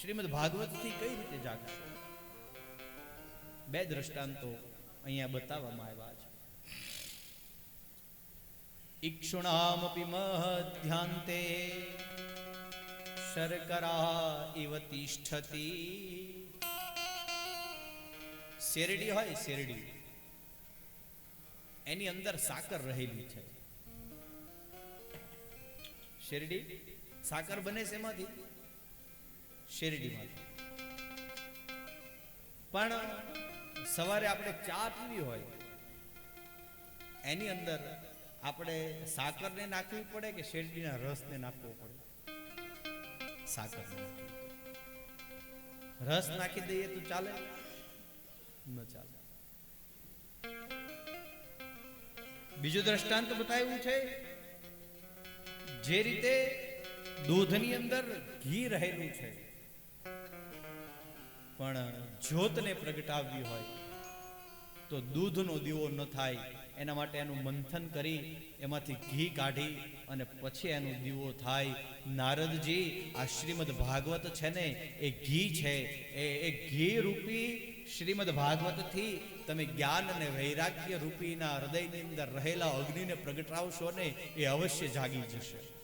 શ્રીમદ ભાગવતથી કઈ રીતે જાગશો? બે દ્રષ્ટાંતો અહીંયા બતાવવામાં આવ્યા છે. ઈક્ષુણામપી મહધ્યાંતે શર્કરા ઇવ તિષ્ઠતિ. શેરડી હોય શેરડી. એની અંદર સાકર રહેલી છે. શેરડી? સાકર બને છે એમાંથી શેરડીમાંથી પણ સવારે આપણે ચા પીવી હોય, એની અંદર આપણે સાકરને નાખવી પડે કે શેરડીના રસને નાખવો પડે? સાકર રસ નાખી દઈએ તો ચાલે? ન ચાલે. બીજું દ્રષ્ટાંત બતાવ્યું છે, જે રીતે દૂધની અંદર ઘી રહેલું છે. પણ જ્યોતને પ્રગટાવવી હોય તો દૂધનો દીવો ન થાય. એના માટે એનું મંથન કરી એમાંથી ઘી કાઢી અને પછી એનો દીવો થાય. નારદજી, આ શ્રીમદ ભાગવત છે ને, એ ઘી છે. એ એ ઘી રૂપી શ્રીમદ ભાગવતથી તમે જ્ઞાન અને વૈરાગ્ય રૂપીના હૃદયની અંદર રહેલા અગ્નિને પ્રગટાવશો ને, એ અવશ્ય જાગી જશે.